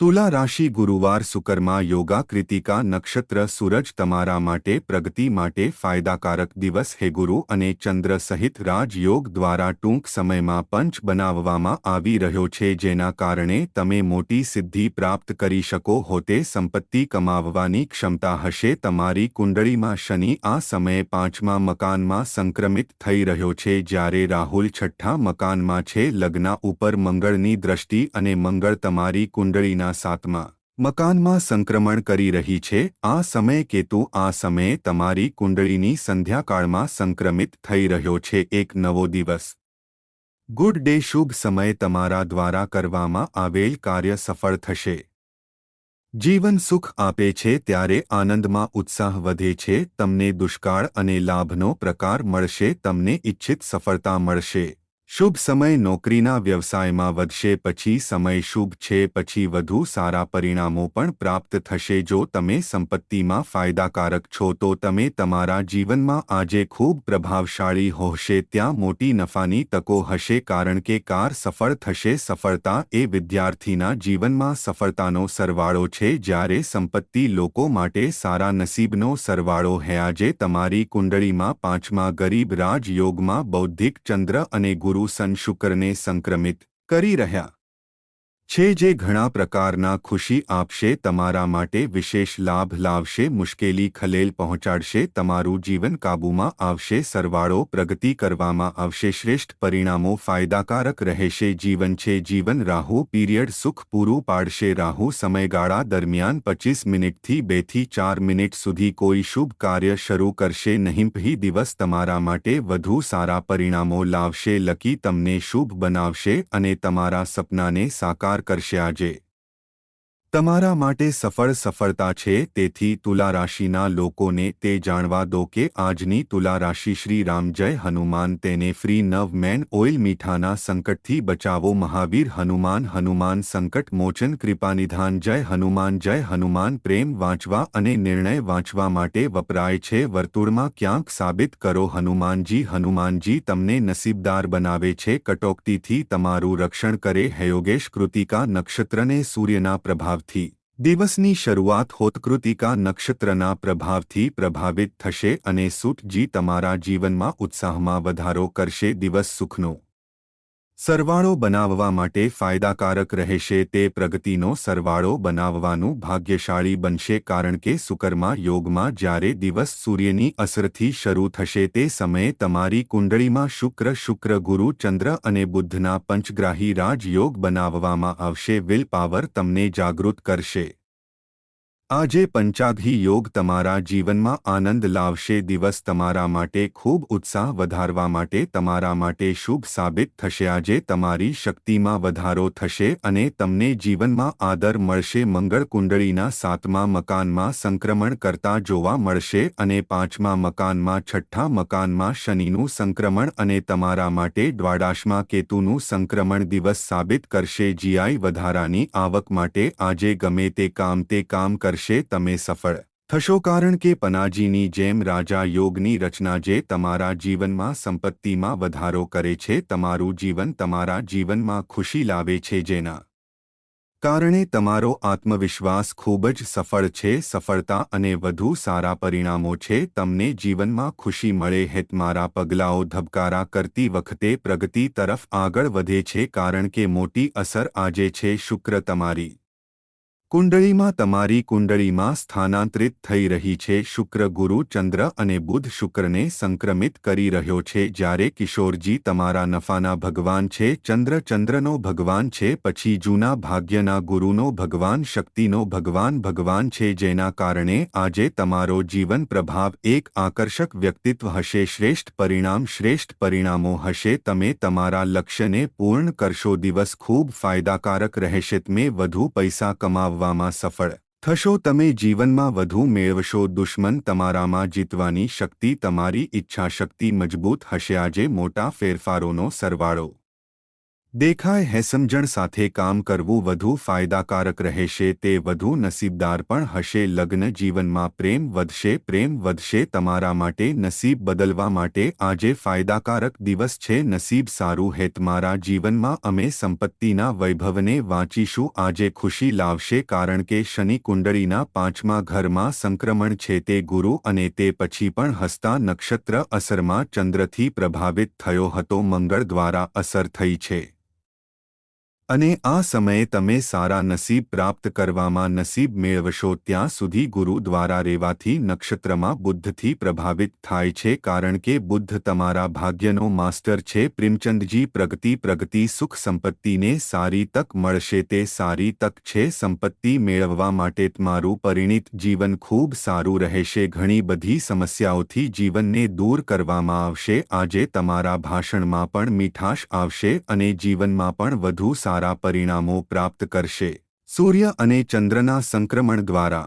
તુલા રાશિ ગુરુવાર સુકરમાં યોગા કૃતિકા નક્ષત્ર સૂરજ તમારા માટે પ્રગતિ માટે ફાયદાકારક દિવસ હે ગુરુ અને ચંદ્ર સહિત રાજયોગ દ્વારા ટૂંક સમયમાં પંચ બનાવવામાં આવી રહ્યો છે જેના કારણે તમે મોટી સિદ્ધિ પ્રાપ્ત કરી શકો હો તે સંપત્તિ કમાવવાની ક્ષમતા હશે તમારી કુંડળીમાં શનિ આ સમયે પાંચમા મકાનમાં સંક્રમિત થઈ રહ્યો છે જ્યારે રાહુલ છઠ્ઠા મકાનમાં છે લગ્ન ઉપર મંગળની દ્રષ્ટિ અને મંગળ તમારી કુંડળીના સાતમા. મકાનમાં સંક્રમણ કરી રહી છે. આ સમય કેતુ આ સમયે તમારી કુંડળીની સંધ્યાકાળમાં સંક્રમિત થઈ રહ્યો છે. એક નવો દિવસ. ગુડ ડે, શુભ સમય તમારા દ્વારા કરવામાં આવેલ કાર્ય સફળ થશે. જીવન સુખ આપે છે ત્યારે આનંદમાં ઉત્સાહ વધે છે. તમને દુષ્કાળ અને લાભનો પ્રકાર મળશે. તમને ઇચ્છિત સફળતા મળશે. શુભ સમય નોકરીના વ્યવસાયમાં વધશે, પછી સમય શુભ છે, પછી વધુ સારા પરિણામો પણ પ્રાપ્ત થશે. જો તમે સંપત્તિમાં ફાયદાકારક છો, તો તમે તમારા જીવનમાં આજે ખૂબ પ્રભાવશાળી હોશે. ત્યાં મોટી નફાની તકો હશે, કારણ કે કાર સફળ થશે. સફળતા એ વિદ્યાર્થીના જીવનમાં સફળતાનો સરવાળો છે. જ્યારે સંપત્તિ લોકો માટે સારા નસીબનો સરવાળો હે. આજે તમારી કુંડળીમાં પાંચમા ગરીબ રાજયોગમાં બૌદ્ધિક ચંદ્ર અને ગુરુ ગુરુ સન શુક્રને સંક્રમિત કરી રહ્યા. છે જે ઘણા પ્રકારના ખુશી આપશે, તમારા માટે વિશેષ લાભ લાવશે, મુશ્કેલી ખલેલ પહોંચાડશે, તમારું જીવન કાબૂમાં આવશે, સરવાળો પ્રગતિ કરવામાં આવશે, શ્રેષ્ઠ પરિણામો ફાયદાકારક રહેશે, જીવન છે, જીવન રાહુ, પીરિયડ સુખ પૂરું પાડશે, રાહુ સમયગાળા દરમિયાન પચીસ મિનિટથી બેથી ચાર મિનિટ સુધી કોઈ શુભ કાર્ય શરૂ કરશે નહીં ભી દિવસ તમારા માટે વધુ સારા પરિણામો લાવશે, લકી તમને શુભ બનાવશે અને તમારા સપનાને સાકાર કરશે આજે. તમારા માટે સફળ સફળતા છે, તેથી તુલા રાશિના લોકોને તે જાણવા દો કે આજની તુલા રાશિ શ્રી રામ જય હનુમાન તેને ફ્રી નવ મેન ઓઇલ મીઠાના સંકટથી બચાવો. મહાવીર હનુમાન હનુમાન સંકટ, મોચન કૃપાનિધાન જય હનુમાન જય હનુમાન, પ્રેમ વાંચવા અને નિર્ણય વાંચવા માટે વપરાય છે. વર્તુળમાં ક્યાંક સાબિત કરો. હનુમાનજી હનુમાનજી તમને નસીબદાર બનાવે છે. કટોકટીથી તમારું રક્ષણ કરે. હયોગેશ કૃતિકા નક્ષત્રને સૂર્યના પ્રભાવ પ્રભાવથી, દિવસની શરૂઆત હોતકૃતિકા નક્ષત્રના પ્રભાવથી પ્રભાવિત થશે અને સુટજી તમારા જીવનમાં ઉત્સાહમાં વધારો કરશે, દિવસ સુખનો. સરવાળો બનાવવા માટે ફાયદાકારક રહેશે તે પ્રગતિનો સરવાળો બનાવવાનું ભાગ્યશાળી બનશે કારણ કે સુકરમાં યોગમાં જ્યારે દિવસ સૂર્યની અસરથી શરૂ થશે તે સમયે તમારી કુંડળીમાં શુક્ર શુક્ર ગુરુ, ચંદ્ર અને બુદ્ધના પંચગ્રાહી રાજયોગ બનાવવામાં આવશે. વિલ પાવર તમને જાગૃત કરશે. આજે પંચાઘી યોગ તમારા જીવનમાં આનંદ લાવશે, દિવસ તમારા માટે ખૂબ ઉત્સાહ વધારવા માટે, તમારા માટે શુભ સાબિત થશે, આજે તમારી શક્તિમાં વધારો થશે અને તમને જીવનમાં આદર મળશે, મંગળ કુંડળીના સાતમા મકાનમાં સંક્રમણ કરતા જોવા મળશે અને પાંચમા મકાનમાં છઠ્ઠા મકાનમાં શનિનું સંક્રમણ અને તમારા માટે દ્વાડાશમાં કેતુનું સંક્રમણ દિવસ સાબિત કરશે, જીઆઈ વધારાની આવક માટે આજે ગમે તે કામ તે કામ કરશે. કરશે તમે સફળ થશો કારણ કે પનાજીની જેમ રાજા યોગની રચના જે તમારા જીવનમાં સંપત્તિમાં વધારો કરે છે, તમારું જીવન તમારા જીવનમાં ખુશી લાવે છે જેના કારણે તમારો આત્મવિશ્વાસ ખૂબ જ સફળ છે, સફળતા અને વધુ સારા પરિણામો છે, તમને જીવનમાં ખુશી મળે, હેત મારા પગલાઓ ધબકારા કરતી વખતે પ્રગતિ તરફ આગળ વધે છે કારણ કે મોટી અસર આજે છે, શુક્ર તમારી કુંડળીમાં તમારી કુંડળીમાં સ્થાનાંતરિત થઈ રહી છે, શુક્ર ગુરુ ચંદ્ર અને બુધ શુક્રને સંક્રમિત કરી રહ્યો છે, જ્યારે કિશોરજી તમારા નફાના ભગવાન છે, ચંદ્ર ચંદ્રનો ભગવાન છે, પછી જૂના ભાગ્યના ગુરુનો ભગવાન, શક્તિનો ભગવાન ભગવાન છે, જેના કારણે આજે તમારો જીવન પ્રભાવ એક આકર્ષક વ્યક્તિત્વ હશે, શ્રેષ્ઠ પરિણામ, શ્રેષ્ઠ પરિણામો હશે, તમે તમારા લક્ષ્યને પૂર્ણ કરશો, દિવસ ખૂબ ફાયદાકારક રહેશે, તમે વધુ પૈસા કમાવ બનાવવામાં સફળ. થશો તમે જીવનમાં વધુ મેળવશો, દુશ્મન તમારામાં જીતવાની શક્તિ, તમારી ઈચ્છાશક્તિ મજબૂત હશે. આજે મોટા ફેરફારોનો સરવાળો. દેખાય હે સમજણ સાથે કામ કરવું વધુ ફાયદાકારક રહેશે, તે વધુ નસીબદાર પણ હશે, લગ્ન જીવનમાં પ્રેમ વધશે પ્રેમ વધશે, તમારા માટે નસીબ બદલવા માટે આજે ફાયદાકારક દિવસ છે, નસીબ સારું હે, તમારા જીવનમાં અમે સંપત્તિના વૈભવને વાંચીશું, આજે ખુશી લાવશે, કારણ કે શનિ કુંડળીના પાંચમા ઘરમાં સંક્રમણ છે, તે ગુરુ અને તે પછી પણ હસ્તા નક્ષત્ર અસરમાં ચંદ્રથી પ્રભાવિત થયો હતો, મંગળ દ્વારા અસર થઈ છે. અને આ સમયે તમે સારા નસીબ પ્રાપ્ત કરવામાં નસીબ મેળવશો ત્યાં સુધી ગુરુ દ્વારા રેવાથી નક્ષત્રમાં બુદ્ધથી પ્રભાવિત થાય છે કારણ કે બુદ્ધ તમારા ભાગ્યનો માસ્ટર છે. પ્રેમચંદજી પ્રગતિ પ્રગતિ સુખ સંપત્તિને સારી તક મળશે તે સારી તક છે. સંપત્તિ મેળવવા માટે તમારું પરિણિત જીવન ખૂબ સારું રહેશે. ઘણી બધી સમસ્યાઓથી જીવનને દૂર કરવામાં આવશે. આજે તમારા ભાષણમાં પણ મીઠાશ આવશે અને જીવનમાં પણ વધુ સારા સારા પરિણામો પ્રાપ્ત કરશે. સૂર્ય અને ચંદ્રના સંક્રમણ દ્વારા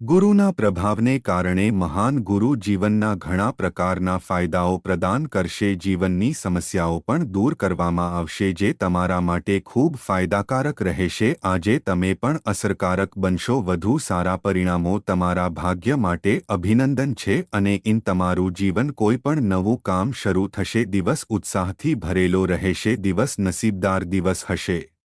ગુરુના પ્રભાવને કારણે મહાન ગુરુ જીવનના ઘણા પ્રકારના ફાયદાઓ પ્રદાન કરશે, જીવનની સમસ્યાઓ પણ દૂર કરવામાં આવશે, જે તમારા માટે ખૂબ ફાયદાકારક રહેશે. આજે તમે પણ અસરકારક બનશો. વધુ સારા પરિણામો તમારા ભાગ્ય માટે અભિનંદન છે અને ઇન તમારું જીવન કોઈ પણ નવું કામ શરૂ થશે. દિવસ ઉત્સાહથી ભરેલો રહેશે. દિવસ નસીબદાર દિવસ હશે.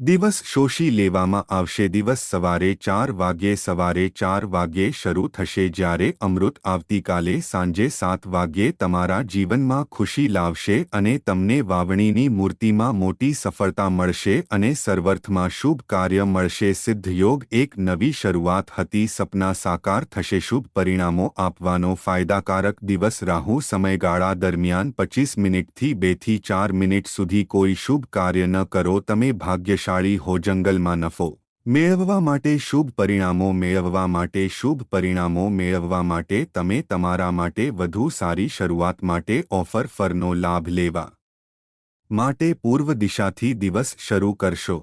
દિવસ શોષી લેવામાં આવશે. દિવસ સવારે ચાર વાગ્યે સવારે ચાર વાગ્યે શરૂ થશે. જ્યારે અમૃત આવતીકાલે સાંજે સાત વાગ્યે તમારા જીવનમાં ખુશી લાવશે અને તમને વાવણીની મૂર્તિમાં મોટી સફળતા મળશે અને સર્વર્થમાં શુભ કાર્ય મળશે. સિદ્ધયોગ એક નવી શરૂઆત હતી. સપના સાકાર થશે. શુભ પરિણામો આપવાનો ફાયદાકારક દિવસ. રાહુ સમયગાળા દરમિયાન પચીસ મિનિટથી બેથી ચાર મિનિટ સુધી કોઈ શુભ કાર્ય ન કરો. તમે ભાગ્યશાળી ભાગ્યશાળી હો જંગલમાં નફો. મેળવવા માટે શુભ પરિણામો મેળવવા માટે શુભ પરિણામો મેળવવા માટે તમે તમારા માટે વધુ સારી શરૂઆત માટે ઓફર ફરનો લાભ લેવા માટે પૂર્વ દિશાથી દિવસ શરૂ કરશો.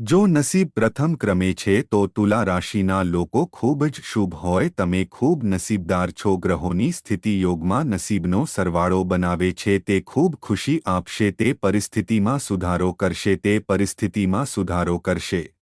જો નસીબ પ્રથમ ક્રમે છે, તો તુલા રાશિના લોકો ખૂબ જ શુભ હોય. તમે ખૂબ નસીબદાર છો. ગ્રહોની સ્થિતિ યોગમાં નસીબનો સરવાળો બનાવે છે. તે ખૂબ ખુશી આપશે. તે પરિસ્થિતિમાં સુધારો કરશે. તે પરિસ્થિતિમાં સુધારો કરશે.